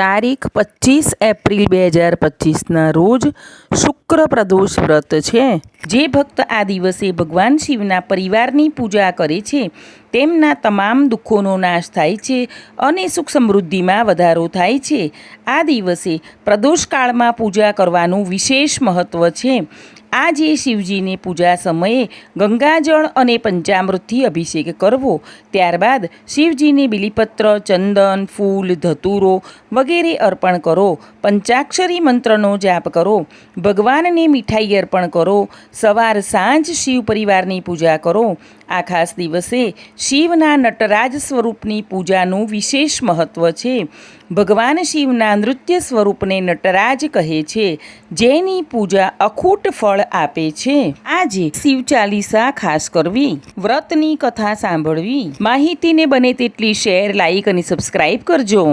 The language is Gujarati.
તારીખ પચીસ એપ્રિલ બે હજાર પચીસના રોજ શુક્ર પ્રદોષ વ્રત છે. જે ભક્ત આ દિવસે ભગવાન શિવના પરિવારની પૂજા કરે છે, તેમના તમામ દુઃખોનો નાશ થાય છે અને સુખ સમૃદ્ધિમાં વધારો થાય છે. આ દિવસે પ્રદોષકાળમાં પૂજા કરવાનું વિશેષ મહત્ત્વ છે. આજે શિવજીને પૂજા સમયે ગંગાજળ અને પંચામૃતથી અભિષેક કરવો, ત્યારબાદ શિવજીને બિલીપત્ર, ચંદન, ફૂલ, ધતુરો વગેરે અર્પણ કરો, પંચાક્ષરી મંત્રનો જાપ કરો, ભગવાનને મીઠાઈ અર્પણ કરો સવાર સાંજ શિવ પરિવારની પૂજા કરો. આ ખાસ દિવસે શિવના નટરાજ સ્વરૂપની પૂજાનું વિશેષ મહત્ત્વ છે. ભગવાન શિવના નૃત્ય સ્વરૂપને નટરાજ કહે છે, જેની પૂજા અખૂટ ફળ આપે છે. આજે શિવ ચાલીસા ખાસ કરવી, વ્રતની કથા સાંભળવી. માહિતીને બને તેટલી શેર લાઇક અને સબસ્ક્રાઈબ કરજો.